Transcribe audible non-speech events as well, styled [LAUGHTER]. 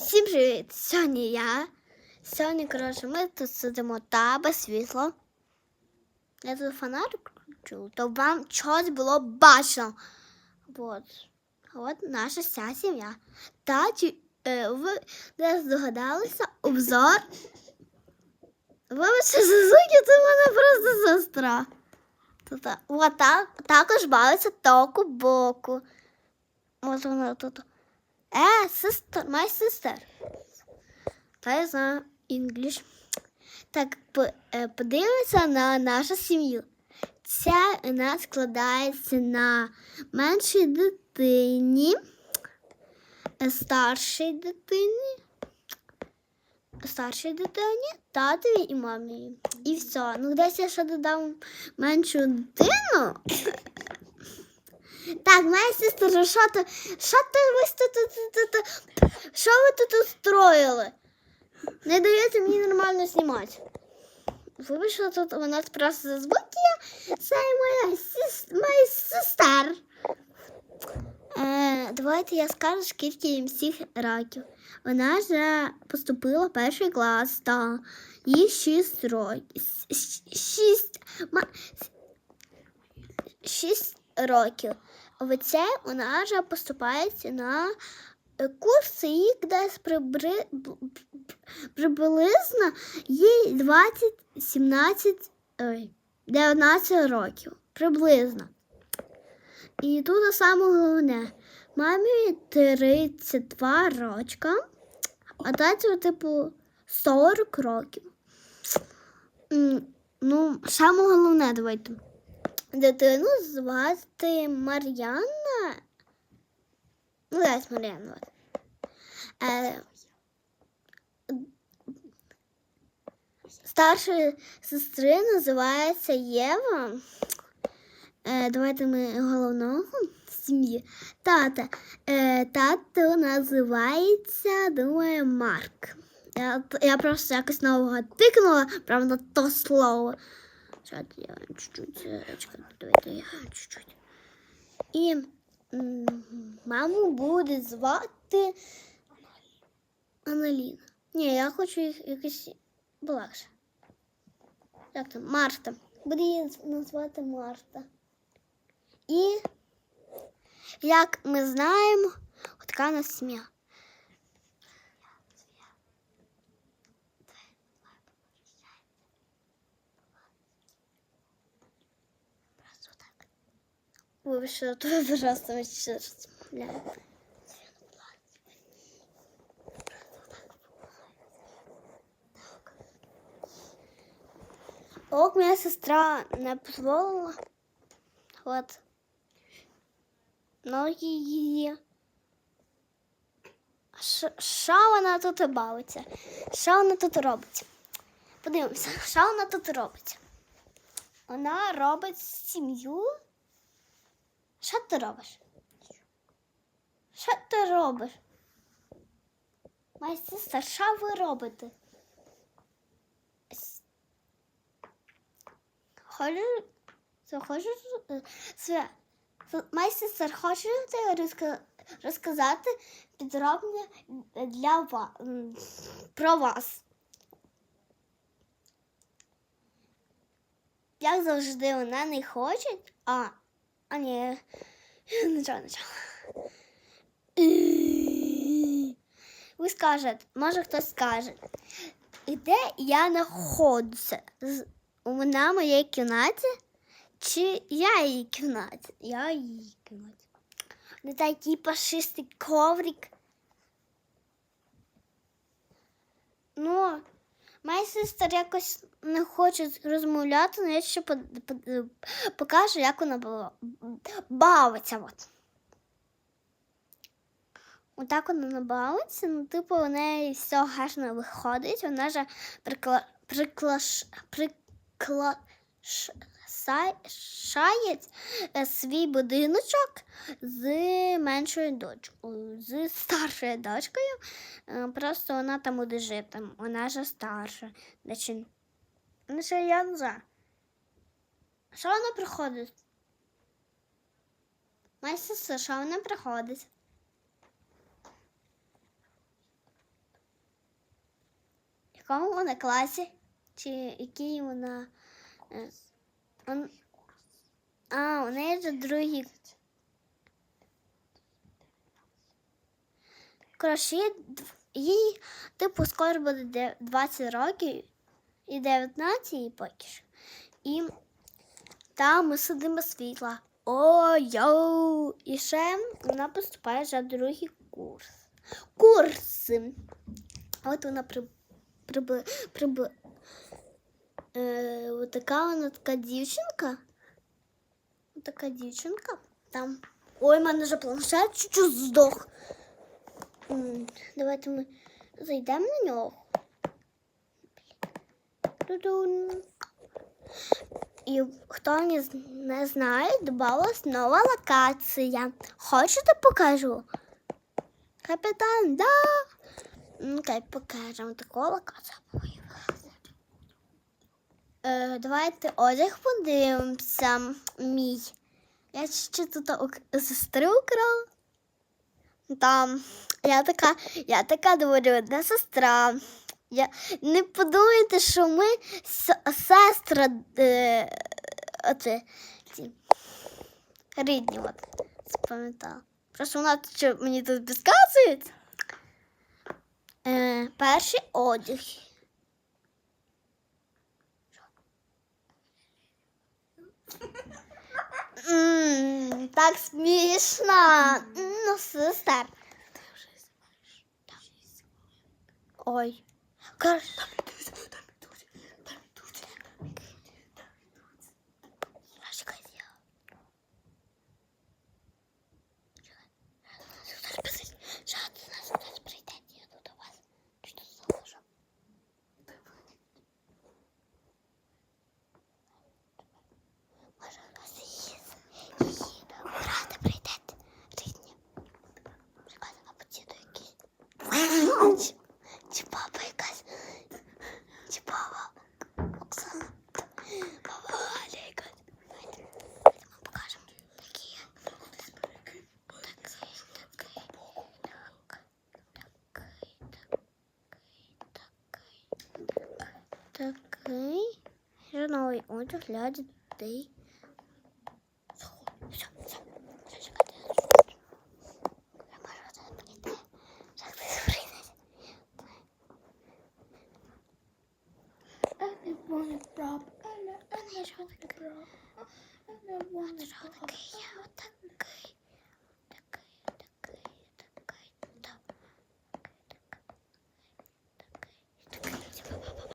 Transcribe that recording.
Всім привіт! Сьогодні я. Сьогодні, коротше, ми тут сидимо та без світла. Я тут фонарик включу, то вам щось було бачно. От. От наша вся сім'я. Та чи е, ви не здогадалися обзор. Вибачте, Сузуки, це в мене просто сестра. Тут, от так, також бавиться току боку. От вона тут. Е, sister, my sister. Та я знаю English. Так, е, подивимося на нашу сім'ю. Ця у нас складається на меншій дитині, е, старшій дитині, старшій дитині, татові і мамі. І все. Ну, десь я ще додам меншу дитину. Так, моя сестра, що ти, що ти ось тут, що ви тут устроїли? Не дається мені нормально знімати. Вибач, що тут у нас просто звуки, це моя сіс, моя сестер. Е, давайте я скажу, скільки їм всіх років. Вона вже поступила в перший клас, та їй шість років. Шість, ма- шість років. Оце вона вже поступається на е, курси, десь прибри... приблизно їй 20, 17, ой, 19 років. Приблизно. І тут саме головне. Мамі 32 рочка, а тату, типу, 40 років. Ну, саме головне, давайте. Дитину звати Мар'яна. Ну, десь Мар'яна. Е, старшої сестри називається Єва. Е, давайте ми головного сім'ї. Тата. Е, тато називається, думаю, Марк. Я, я просто якось нового тикнула на то слово. Сейчас я чуть-чуть, э, чуть-чуть. І маму буде звати Аналіна. Ні, я хочу їх якось легше. Як там? Марта. Буде її назвати Марта. І, як ми знаємо, така нас сім'я. Что [LAUGHS] тут просто вообще. Ок, моя сестра не дозволила. От. Ноги її. Що вона тут бавиться? Що вона тут робить? Подивимося, що [LAUGHS] вона тут робить. Вона робить сім'ю. Що ти робиш? Що ти робиш? Моя сестра, що ви робите? Це хочеш, е, розка- розказати підробно для вас, про вас? Як завжди, вона не хоче, а, а ні, нічого, нічого. Ви скажете, може хтось скаже, де я знаходжуся? В моїй кімнаті чи я її кімнаті? Я її кімнаті. Не такий пашистий коврик. Ну, моя сестра якось не хоче розмовляти, але я ще покажу, як вона бавиться. От. Отак вона набавиться, ну, типу, у неї все гарно виходить, вона же прикла... прикла... приклашає е, свій будиночок з меншою дочкою, з старшою дочкою. Е, Просто вона там буде жити, вона же старша. Значить, ну, я не знаю. Що вона приходить? Моя сестра, що вона приходить? якому вона класі? Чи який вона. Он- А, у неї вже другий. Коротше, їй типу, скоро буде 20 років і 19 і поки що. І там ми сидимо світла. О, йоу! І ще вона поступає вже другий курс. Курси. От вона при, приби, приби, е, от така вона така дівчинка. От така дівчинка. Там. Ой, в мене вже планшет чуть-чуть здох. Давайте ми зайдемо на нього. І хто не, знає, додалась нова локація. Хочете покажу? Капітан, да. Ну, хай покажемо таку локацію. Е, давайте одяг подивимося. Мій. Я ще тут у сестри украла. Там я така, я така двоюрідна сестра. Я, не подумайте, що ми сестра е, оце, ці, рідні, от, запам'ятала. Просто вона що мені тут підказує. Е, перший одяг. Так смішно. Ну, сестер. Ой. Кар... Може, у вас її, її брата прийде рідні. Чекайте, а діду якийсь. Чи, чи папа якась? Чи папа Оксана? Папа Галя якась. Давайте, давайте ми покажемо. Такі. Такий, такий, такий, такий, такий. Ще новий I want a prop. And I want a prop. And I want a prop.